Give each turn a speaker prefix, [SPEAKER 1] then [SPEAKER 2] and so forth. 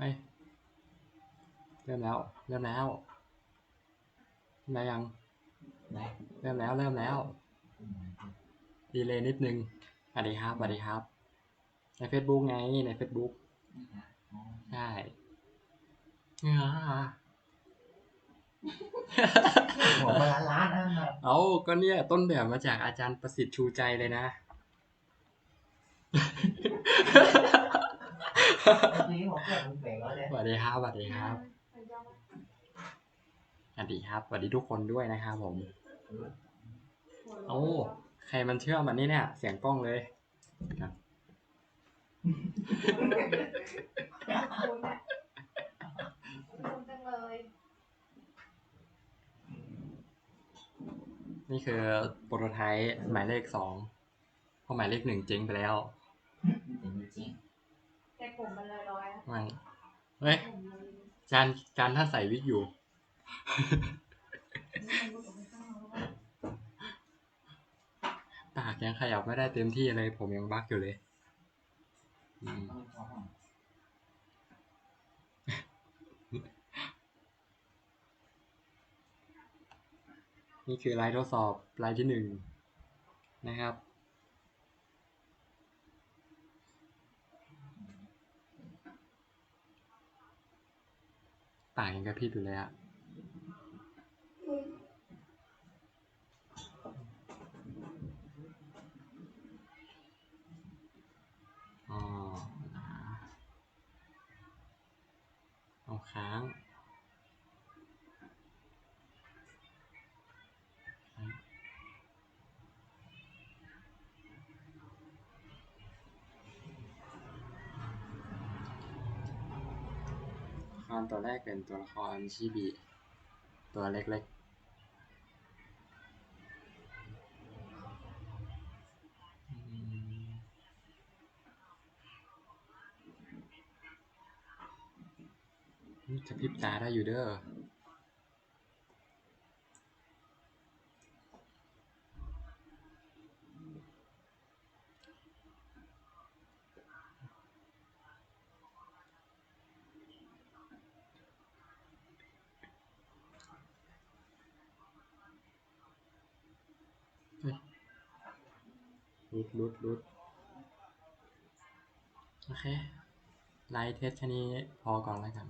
[SPEAKER 1] ไปเริ่มแล้ว เริ่มแล้วได้ยัง
[SPEAKER 2] ได้
[SPEAKER 1] เริ่มแล้ว เริ่มแล้ว ดีเลยนิดนึงสวัสดีครับสวัสดีครับ ใน Facebook ไง ใน Facebook ใช่เงา
[SPEAKER 2] หัวมาล้านล้านนะ
[SPEAKER 1] เอาก็เนี่ย ต้นแบบมาจากอาจารย์ประสิทธิ์ชูใจเลยนะ สวัสดีครับสวัสดีครับสวัสดีครับสวัสดีทุกคนด้วยนะครับผม โอ้ใครมันเชื่อมันนี่เนี่ย เสียงกล้องเลยครับ
[SPEAKER 3] คุณอะคุณจังเลย
[SPEAKER 1] นี่คือโปรโตไทป์หมายเลขสองเพราะหมายเลขหนึ่งเจ๊งไปแล้ว
[SPEAKER 2] จริง
[SPEAKER 3] แต่ผมมันลอยๆนะ
[SPEAKER 1] มันเฮ้ย
[SPEAKER 3] ผมเลย
[SPEAKER 1] จานจานถ้าใส่วิกอยู่ ปากยังขยับไม่ได้เต็มที่เลย ผมยังบักอยู่เลยนี่คือลายทดสอบลายที่หนึ่งนะครับ ปากยังกระพริบอยู่เลยอะอ๋อเอาค้าง ครตัวแรกเป็นตัวละครชิบิตัวเล็กๆจะพิบตาได้อยู่เด้อ รุดรุดรุดโอเค ไลท์เทสแค่นี้พอก่อนแล้วกัน